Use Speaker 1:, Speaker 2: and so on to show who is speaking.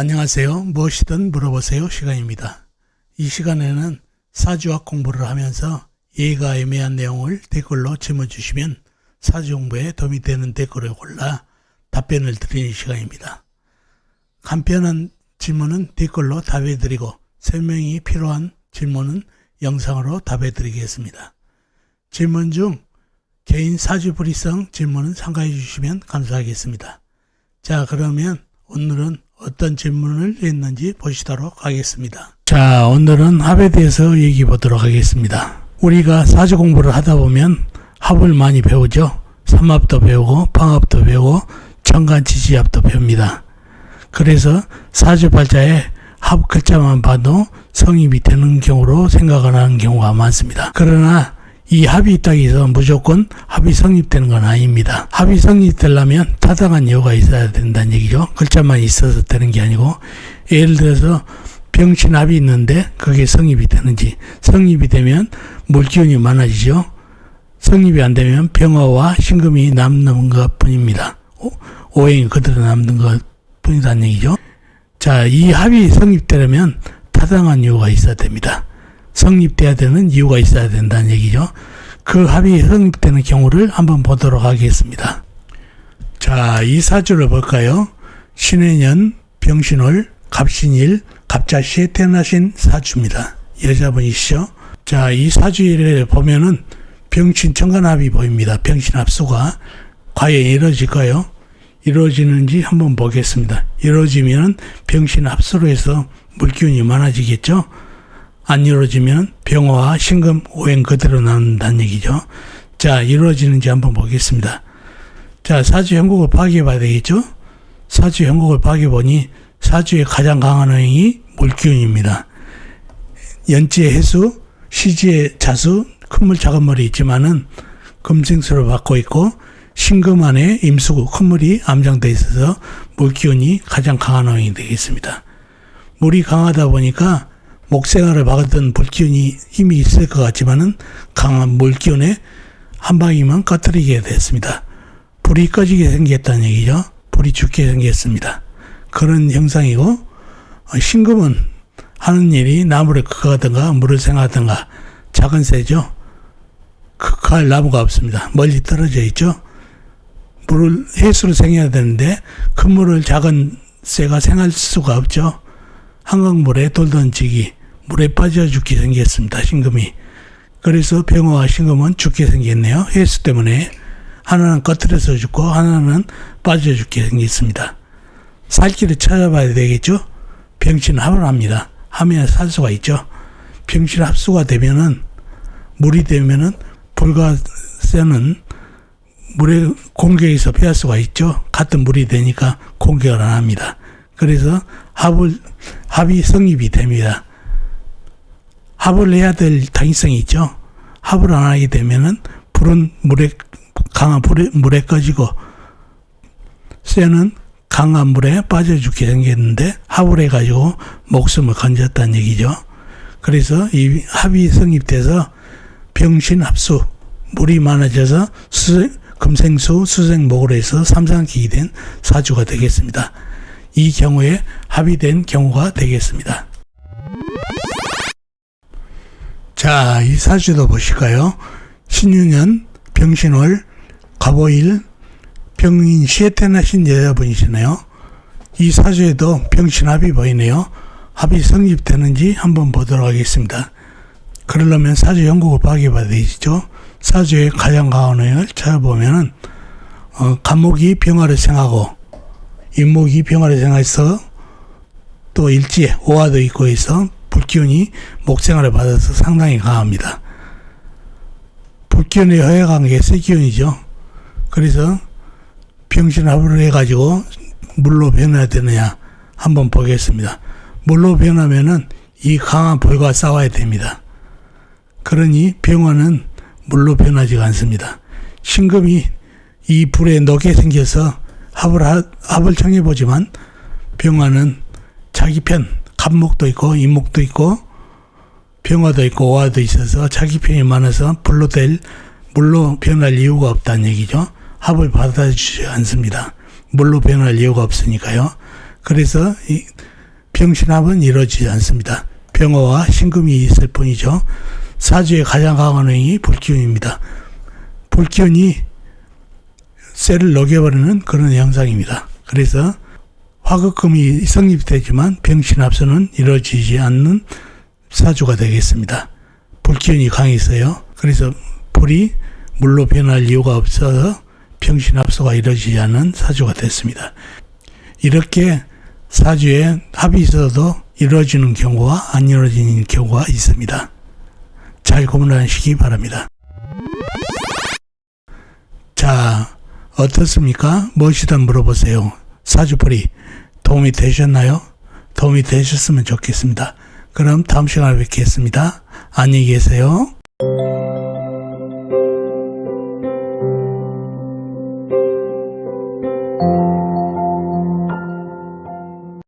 Speaker 1: 안녕하세요. 무엇이든 물어보세요 시간입니다. 이 시간에는 사주학 공부를 하면서 예가 애매한 내용을 댓글로 질문 주시면 사주 공부에 도움이 되는 댓글을 골라 답변을 드리는 시간입니다. 간편한 질문은 댓글로 답해드리고 설명이 필요한 질문은 영상으로 답해드리겠습니다. 질문 중 개인 사주 불이성 질문은 참가해 주시면 감사하겠습니다. 자, 그러면 오늘은 어떤 질문을 했는지 보시도록 하겠습니다. 자, 오늘은 합에 대해서 얘기해 보도록 하겠습니다. 우리가 사주 공부를 하다 보면 합을 많이 배우죠. 삼합도 배우고 방합도 배우고 정간지지합도 배웁니다. 그래서 사주팔자에 합 글자만 봐도 성립이 되는 경우로 생각을 하는 경우가 많습니다. 그러나 이 합이 있다고 해서 무조건 합이 성립되는 건 아닙니다. 합이 성립되려면 타당한 이유가 있어야 된다는 얘기죠. 글자만 있어서 되는 게 아니고 예를 들어서 병신 합이 있는데 그게 성립이 되는지 성립이 되면 물기운이 많아지죠. 성립이 안 되면 병화와 신금이 남는 것 뿐입니다. 오- 오행이 그대로 남는 것 뿐이라는 얘기죠. 자, 이 합이 성립되려면 타당한 이유가 있어야 됩니다. 성립돼야 되는 이유가 있어야 된다는 얘기죠. 그 합이 성립되는 경우를 한번 보도록 하겠습니다. 자, 이 사주를 볼까요? 신해년, 병신월, 갑신일, 갑자시에 태어나신 사주입니다. 여자분이시죠? 자, 이 사주를 보면은 병신 천간합이 보입니다. 병신 합수가 과연 이루어질까요? 이루어지는지 한번 보겠습니다. 이루어지면 병신 합수로 해서 물기운이 많아지겠죠? 안 이루어지면 병화와 신금 오행 그대로 나온다는 얘기죠. 자, 이루어지는지 한번 보겠습니다. 자, 사주 형국을 파악해 봐야 되겠죠? 사주 형국을 파악해 보니 사주의 가장 강한 오행이 물기운입니다. 연지의 해수, 시지의 자수, 큰물 작은 물이 있지만은 금생수를 받고 있고 신금 안에 임수구 큰물이 암장돼 있어서 물기운이 가장 강한 오행이 되겠습니다. 물이 강하다 보니까 목생활을 받았던 물기운이 힘이 있을 것 같지만은 강한 물기운에 한 방이면 꺼뜨리게 됐습니다. 불이 꺼지게 생겼다는 얘기죠. 불이 죽게 생겼습니다. 그런 형상이고 어, 신금은 하는 일이 나무를 극하든가 물을 생하든가 작은 새죠. 극할 나무가 없습니다. 멀리 떨어져 있죠. 물을 해수로 생해야 되는데 큰 물을 작은 새가 생할 수가 없죠. 한강물에 돌 던지기 물에 빠져 죽게 생겼습니다. 신금이. 그래서 병화와 신금은 죽게 생겼네요. 해수 때문에 하나는 꺼트려서 죽고 하나는 빠져 죽게 생겼습니다. 살 길을 찾아봐야 되겠죠. 병신 합을 합니다. 하면 살 수가 있죠. 병신 합수가 되면은 물이 되면은 불가세는 물에 공격에서 피할 수가 있죠. 같은 물이 되니까 공격을 안 합니다. 그래서 합을 합이 성립이 됩니다. 합을 해야 될 당위성이 있죠. 합을 안 하게 되면은 불은 물에 강한 불에 물에 꺼지고 쇠는 강한 물에 빠져 죽게 생겼는데 합을 해가지고 목숨을 건졌다는 얘기죠. 그래서 이 합이 성립돼서 병신 합수 물이 많아져서 수, 금생수 수생목으로 해서 삼상기이 된 사주가 되겠습니다. 이 경우에 합의된 경우가 되겠습니다. 자, 이 사주도 보실까요? 신유년, 병신월, 갑오일, 병인시에 태어나신 여자분이시네요. 이 사주에도 병신합이 보이네요. 합이 성립되는지 한번 보도록 하겠습니다. 그러려면 사주 연국을 파악해봐야 되죠. 사주의 가장 강한 오행을 찾아보면은 어, 간목이 병화를 생하고 인목이 병화를 생해서 또 일지에 오화도 있고 해서 불기운이 목생활을 받아서 상당히 강합니다. 불기운의 허약한 게 세기운이죠. 그래서 병신합을 해가지고 물로 변해야 되느냐 한번 보겠습니다. 물로 변하면은 이 강한 불과 싸워야 됩니다. 그러니 병화는 물로 변하지가 않습니다. 신금이 이 불에 녹게 생겨서 합을, 하- 합을 청해보지만 병화는 자기 편, 갑목도 있고 인목도 있고 병화도 있고 오화도 있어서 자기 편이 많아서 불로 될 물로 변할 이유가 없다는 얘기죠. 합을 받아주지 않습니다. 물로 변할 이유가 없으니까요. 그래서 이 병신합은 이루어지지 않습니다. 병어와 신금이 있을 뿐이죠. 사주의 가장 강한 원인이 불기운입니다. 불기운이 쇠를 녹여버리는 그런 현상입니다. 그래서 화극금이 성립되지만 병신합선은 이루어지지 않는 사주가 되겠습니다. 불기운이 강했어요. 그래서 불이 물로 변할 이유가 없어서 병신합소가 이루어지지 않는 사주가 됐습니다. 이렇게 사주에 합이 있어도 이루어지는 경우와 안 이루어지는 경우가 있습니다. 잘 고민하시기 바랍니다. 자, 어떻습니까? 무엇이든 물어보세요. 사주풀이 도움이 되셨나요? 도움이 되셨으면 좋겠습니다. 그럼 다음 시간에 뵙겠습니다. 안녕히 계세요.